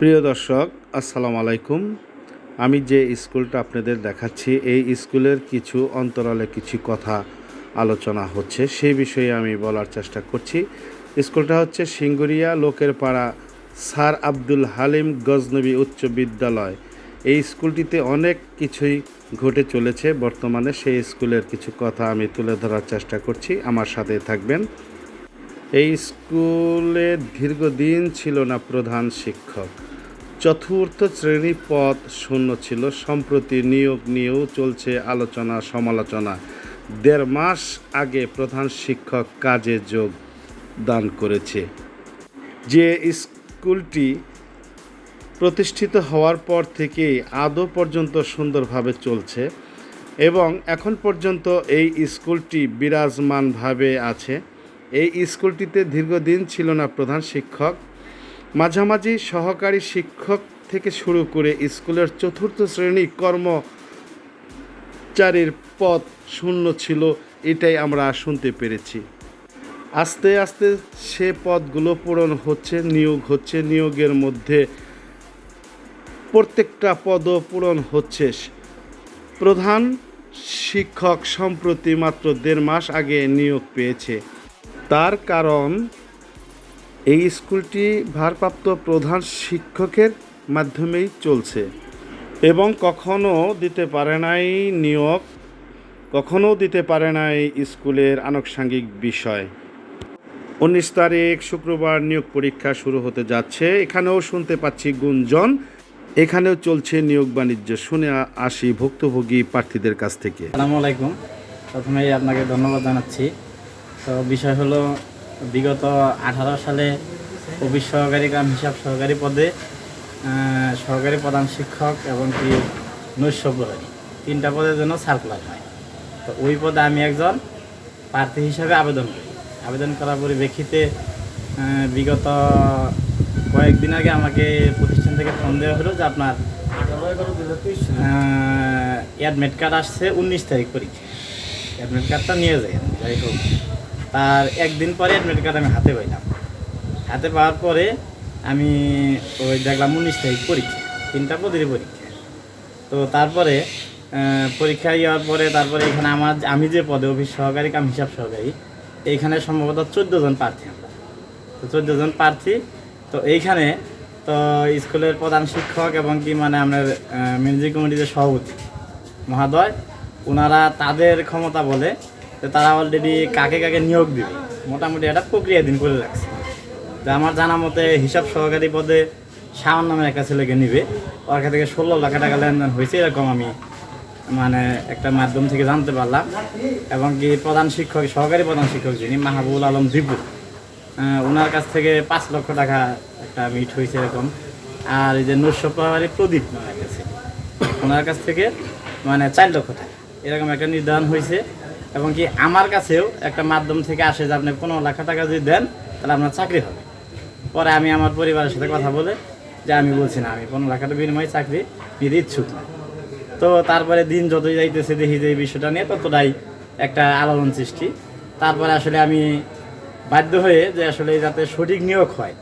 প্রিয় দর্শক, আসসালামু আলাইকুম। আমি যে স্কুলটা আপনাদের দেখাচ্ছি, এই স্কুলের কিছু অন্তরালে কিছু কথা আলোচনা হচ্ছে, সেই বিষয়ে আমি বলার চেষ্টা করছি। স্কুলটা হচ্ছে সিঙ্গুরিয়া, লোকের পাড়া স্যার আব্দুল হালিম গজনবী উচ্চ বিদ্যালয়। এই স্কুলটিতে অনেক কিছুই ঘটে চলেছে, বর্তমানে সেই স্কুলের কিছু কথা আমি তুলে ধরার চেষ্টা করছি, আমার সাথে থাকবেন। এই স্কুলে দীর্ঘদিন ছিল না প্রধান শিক্ষক। চতুর্থ শ্রেণি পদ শূন্য ছিল, সম্প্রতি নিয়োগ নিয়েও চলছে আলোচনা সমালোচনা। দেড় মাস আগে প্রধান শিক্ষক কাজে যোগদান করেছে। যে স্কুলটি প্রতিষ্ঠিত হওয়ার পর থেকেই আদৌ পর্যন্ত সুন্দরভাবে চলছে এবং এখন পর্যন্ত এই স্কুলটি বিরাজমানভাবে আছে। এই স্কুলটিতে দীর্ঘদিন ছিল না প্রধান শিক্ষক। মাঝামাঝি সহকারী শিক্ষক থেকে শুরু করে স্কুলের চতুর্থ শ্রেণি কর্মচারীর পদ শূন্য ছিল, এটাই আমরা শুনতে পেরেছি। আস্তে আস্তে সে পদগুলো পূরণ হচ্ছে, নিয়োগ হচ্ছে, নিয়োগের মধ্যে প্রত্যেকটা পদও পূরণ হচ্ছে। প্রধান শিক্ষক সম্প্রতি মাত্র দেড় মাস আগে নিয়োগ পেয়েছে। তার কারণ, এই স্কুলটি ভারপ্রাপ্ত প্রধান শিক্ষকের মাধ্যমেই চলছে এবং কখনো দিতে পারে নাই নিয়োগ, কখনো দিতে পারে নাই স্কুলের আনুষঙ্গিক বিষয়। উনিশ তারিখ শুক্রবার নিয়োগ পরীক্ষা শুরু হতে যাচ্ছে। এখানেও শুনতে পাচ্ছি গুঞ্জন, এখানেও চলছে নিয়োগ বাণিজ্য। শুনে আসি ভুক্তভোগী প্রার্থীদের কাছ থেকে। আসসালামু আলাইকুম। প্রথমেই আপনাকে ধন্যবাদ জানাচ্ছি। তো বিষয় হলো বিগত আঠারো সালে অফিস সহকারী কাম হিসাব সহকারী পদে সহকারী প্রধান শিক্ষক এবং কি নৈশ প্রহরী তিনটা পদের জন্য সার্কুলার হয়। তো ওই পদে আমি একজন প্রার্থী হিসাবে আবেদন করি। আবেদন করার পরিপ্রেক্ষিতে বিগত কয়েকদিন আগে আমাকে প্রতিষ্ঠান থেকে ফোন দেওয়া হলো যে আপনার অ্যাডমিট কার্ড আসছে উনিশ তারিখ পরীক্ষা অ্যাডমিট কার্ডটা নিয়ে আমি, যাই হোক। তার একদিন পরে অ্যাডমিট কার্ড আমি হাতে পাইলাম। হাতে পাওয়ার পরে আমি ওই দেখলাম উনিশ তারিখ পরীক্ষা, তিনটা পদের পরীক্ষা। তো তারপরে পরীক্ষা যাওয়ার পরে তারপরে এখানে আমার আমি যে পদে অফিস সহকারী, কাম হিসাব সহকারী, এইখানে সম্ভবত চোদ্দ জন প্রার্থী আমরা। তো চোদ্দ জন প্রার্থী, তো এইখানে তো স্কুলের প্রধান শিক্ষক এবং কি মানে আমাদের মিউজিক কমিটির সভাপতি মহাদয় ওনারা তাদের ক্ষমতা বলে যে তারা অলরেডি কাকে কাকে নিয়োগ দিবে? মোটামুটি একটা প্রক্রিয়া দিন করে রাখছে। তো আমার জানা মতে হিসাব সহকারী পদে শাওন নামের একটা ছেলেকে নিবে। ওর কাছ থেকে ষোলো লাখ টাকা লেনদেন হয়েছে, এরকম আমি মানে একটা মাধ্যম থেকে জানতে পারলাম। এবং কি প্রধান শিক্ষক, সহকারী প্রধান শিক্ষক যিনি, মাহবুবুল আলম দীপু ওনার কাছ থেকে পাঁচ লক্ষ টাকা একটা মিট হয়েছে এরকম। আর এই যে নৈশ প্রভারী প্রদীপ নামে কাছে ওনার কাছ থেকে মানে চার লক্ষ টাকা, এরকম একটা নির্ধারণ হয়েছে। এবং কি আমার কাছেও একটা মাধ্যম থেকে আসে যে আপনি পনেরো লাখ টাকা যদি দেন, তাহলে আপনার চাকরি হবে। পরে আমি আমার পরিবারের সাথে কথা বলে যে আমি বলছি না, আমি পনেরো লাখ টাকা বিনিময়ে চাকরি নিতে ইচ্ছুক না। তো তারপরে দিন যতই যাইতেছে, দেখি যে এই বিষয়টা নিয়ে ততটাই একটা আলোড়ন সৃষ্টি। তারপরে আসলে আমি বাধ্য হয়ে যে আসলে যাতে সঠিক নিয়োগ হয়,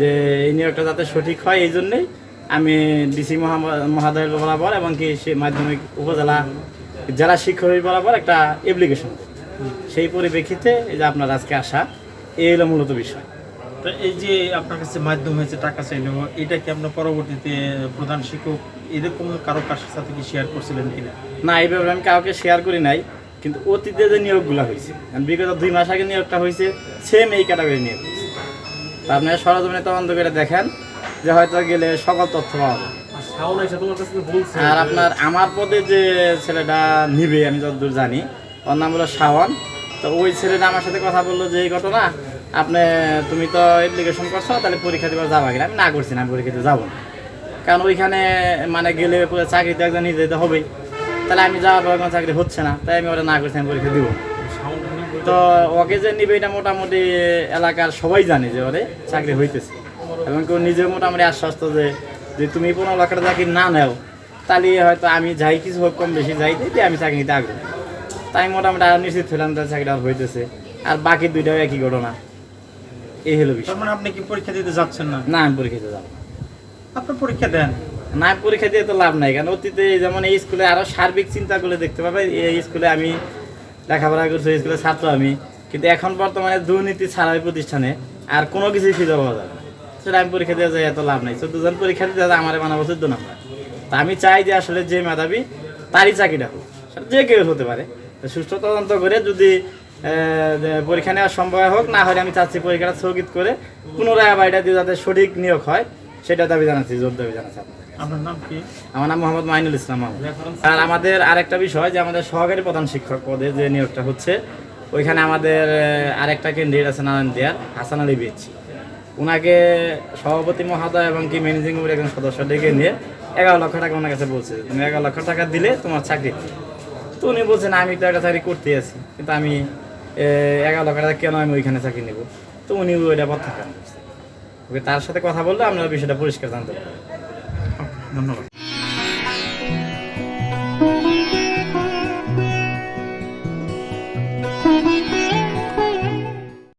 যে এই নিয়োগটা যাতে সঠিক হয়, এই জন্যেই আমি ডিসি মহাদয়ের বরাবর এবং কি সে মাধ্যমিক উপজেলা জেলা শিক্ষক বরাবর একটা অ্যাপ্লিকেশন সেই পরিপ্রেক্ষিতে এই যে আপনার আজকে আসা এই হলো মূলত বিষয়। তো এই যে আপনার কাছে মাধ্যম হয়েছে টাকা চাইলো এটা কি আপনার পরবর্তীতে প্রধান শিক্ষক এরকম কারও কার সাথে কি শেয়ার করছিলেন কিনা? না এই ব্যাপারে আমি কাউকে শেয়ার করি নাই কিন্তু অতীতে যে নিয়োগগুলো হয়েছে বিগত দুই মাস আগে নিয়োগটা হয়েছে সেম এই ক্যাটাগরি নিয়োগ। হয়েছে তা আপনারা সরজমিনে তদন্ত করে দেখেন যে হয়তো গেলে সকল তথ্য পাওয়া যাবে। আর আপনার আমার পদে যে ছেলেটা নিবে আমি যতদূর জানি ওর নাম হলো শাওন। তো ওই ছেলেটা আমার সাথে কথা বলল যে এই ঘটনা আপনি তুমি তো অ্যাপ্লিকেশন করছ তাহলে পরীক্ষা দিবার যাবা কিনা? আমি না করছি না আমি পরীক্ষা দিতে যাব না। কারণ ওইখানে মানে গেলে পুরো চাকরিতে একজন নিয়ে যেতে হবেই। তাহলে আমি যাওয়ার পর কোনো চাকরি হচ্ছে না তাই আমি ওটা না করছি আমি পরীক্ষা দিব। না। শাওন উনি বলছে, তো ওকে যে নিবে এটা মোটামুটি এলাকার সবাই জানে যে ওরে চাকরি হইতেছে। এবং কেউ নিজেও মোটামুটি আশ্বস্ত যে যে তুমি পনেরো লাখ টাকা চাকরি না নেও তাহলে হয়তো আমি যাই কিছু হোক কম বেশি যাই দিতে আমি চাকরি নিতে আগ্রহী। তাই মোটামুটি আর নিশ্চিত হলাম তার চাকরিটা হইতেছে। আর বাকি দুইটাও একই ঘটনা। এই হলো বিষয়। মানে আপনি কি পরীক্ষা দিতে যাচ্ছেন না? না আমি পরীক্ষা দিতে যাব না। আপনার পরীক্ষা দেন। না পরীক্ষা দিয়ে তো লাভ নাই কারণ অতীতে যেমন এই স্কুলে আরও সার্বিক চিন্তা করলে দেখতে পাবে এই স্কুলে আমি লেখাপড়া করছি এই স্কুলে ছাত্র আমি। কিন্তু এখন বর্তমানে দুর্নীতি ছাড়া ওই প্রতিষ্ঠানে আর কোনো কিছুই খুঁজে পাওয়া যাবে না। সেটা আমি পরীক্ষা দিয়ে যাই এত লাভ নাই। চোদ্দ জন পরীক্ষা দিতে যায় আমার বানাবো চোদ্দ নম্বর। তা আমি চাই যে আসলে যে মেধাবী তারই চাকরিটা হোক। সেটা যে কেউ হতে পারে। সুষ্ঠু তদন্ত করে যদি পরীক্ষা নেওয়া সম্ভব হোক না হলে আমি চাচ্ছি পরীক্ষাটা স্থগিত করে পুনরায় আবার এটা দিয়ে যাতে সঠিক নিয়োগ হয় সেটা দাবি জানাচ্ছি জোর দাবি জানাচ্ছি। আপনার নাম কি? আমার নাম মোহাম্মদ মাইনুল ইসলাম আর আমাদের আরেকটা বিষয় যে আমাদের সহকারী প্রধান শিক্ষক পদে যে নিয়োগটা হচ্ছে ওইখানে আমাদের আরেকটা ক্যান্ডিডেট আছে নারায়ণ দেয়ার হাসান আলী বিচ্ছি ওনাকে সভাপতি মহোদয় এবং কি ম্যানেজিং কমিটির একজন সদস্য ডেকে নিয়ে এগারো লক্ষ টাকা ওনার কাছে বলছে তুমি এগারো লক্ষ টাকা দিলে তোমার চাকরি তো উনি বলছেন আমি তো একটা চাকরি করতে আছি, কিন্তু আমি এগারো লক্ষ টাকা কেন আমি ওইখানে চাকরি নেব? তো উনি ওইটা প্রত্যাখ্যান করছে। ওকে তার সাথে কথা বললে আমরা বিষয়টা পরিষ্কার জানতে পারি ধন্যবাদ।